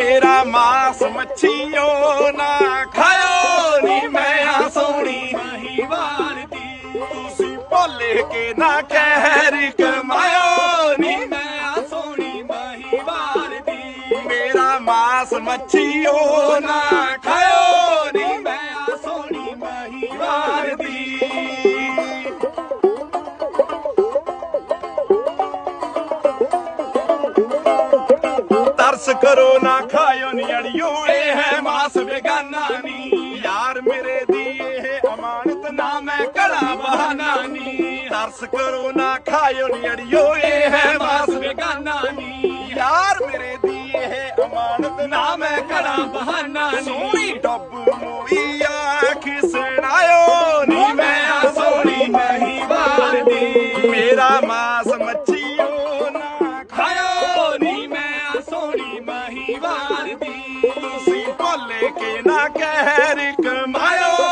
ਮੇਰਾ ਮਾਸ ਮੱਛੀਓ ਨਾ ਖਾਇਓ ਨੀ, ਮੈਂ ਆ ਸੋਹਣੀ ਮਹੀਵਾਲ ਦੀ ਤੁਸੀਂ ਭੋਲੇ ਕੇ ਨਾ ਕਹਿਰ ਕਮਾਇਓ ਨੀ, ਮੈਂ ਆ ਸੋਹਣੀ ਮਹੀਵਾਲ ਦੀ ਮੇਰਾ ਮਾਸ ਮੱਛੀਓ ਨਾ ਖਾਇਓ ਨੀ, ਮੈਂ ਆ ਸੋਹਣੀ ਮਹੀਵਾਲ ਦੀ ਤਰਸ ਕਰੋ ਨਾ ਖਾਇਓ ਨੀ ਅੜਿਓ, ਇਹ ਹੈ ਮਾਸ ਬੇਗਾਨਾ ਨੀ। ਯਾਰ ਮੇਰੇ ਦੀ ਇਹ ਅਮਾਨਤ ਨਾ, ਮੈਂ ਕਲਾ ਬਹਾਨਾ ਨੀ। ਤਰਸ ਕਰੋ ਨਾ ਖਾਇਓ ਨੀ ਅੜਿਓ, ਇਹ ਹੈ ਮਾਸ ਬੇਗਾਨਾ ਨੀ। ਯਾਰ ਮੇਰੇ ਦੀ ਇਹ ਅਮਾਨਤ ਨਾ, ਮੈਂ ਕਲਾ ਬਹਾਨਾ ਨੀ। ਸੋਹਣੀ ਡੱਬ ਵਾਰਦੀ ਸੀ ਭੋਲੇ ਕੇ ਨਾ ਕਹਿ ਕਮਾਇਓ